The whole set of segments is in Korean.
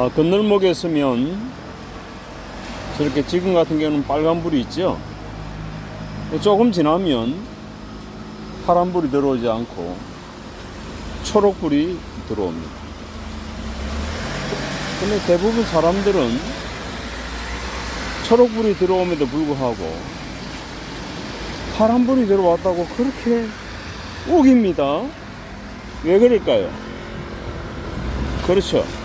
아, 건널목에 서면 저렇게 지금 같은 경우는 빨간불이 있죠. 조금 지나면 파란불이 들어오지 않고 초록불이 들어옵니다. 근데 대부분 사람들은 초록불이 들어옴에도 불구하고 파란불이 들어왔다고 그렇게 우깁니다. 왜 그럴까요? 그렇죠.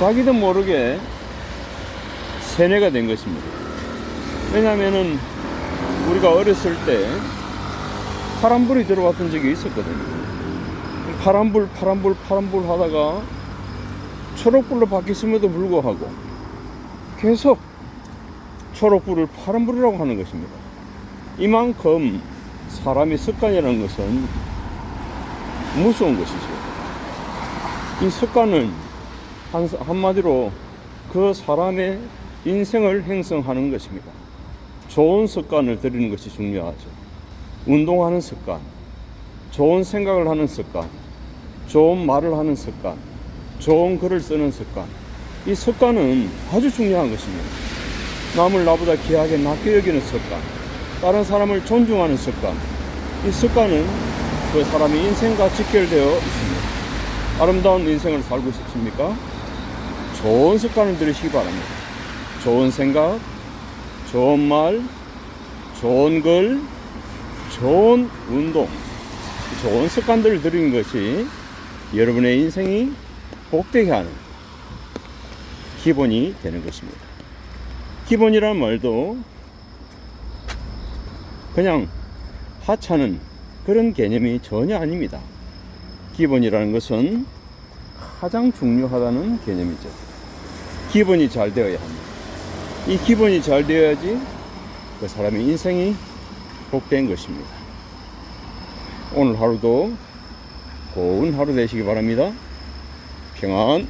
자기도 모르게 세뇌가 된 것입니다. 왜냐면은 우리가 어렸을 때 파란불이 들어왔던 적이 있었거든요. 파란불, 파란불, 파란불 하다가 초록불로 바뀌었음에도 불구하고 계속 초록불을 파란불이라고 하는 것입니다. 이만큼 사람의 습관이라는 것은 무서운 것이죠. 이 습관은 한, 한마디로 그 사람의 인생을 형성하는 것입니다. 좋은 습관을 들이는 것이 중요하죠. 운동하는 습관, 좋은 생각을 하는 습관, 좋은 말을 하는 습관, 좋은 글을 쓰는 습관. 이 습관은 아주 중요한 것입니다. 남을 나보다 귀하게 낮게 여기는 습관, 다른 사람을 존중하는 습관. 이 습관은 그 사람의 인생과 직결되어 있습니다. 아름다운 인생을 살고 싶습니까? 좋은 습관을 들으시기 바랍니다. 좋은 생각, 좋은 말, 좋은 글, 좋은 운동, 좋은 습관들을 들이는 것이 여러분의 인생이 복되게 하는 기본이 되는 것입니다. 기본이라는 말도 그냥 하찮은 그런 개념이 전혀 아닙니다. 기본이라는 것은 가장 중요하다는 개념이죠. 기본이 잘 되어야 합니다. 이 기본이 잘 되어야지 그 사람의 인생이 복된 것입니다. 오늘 하루도 고운 하루 되시기 바랍니다. 평안.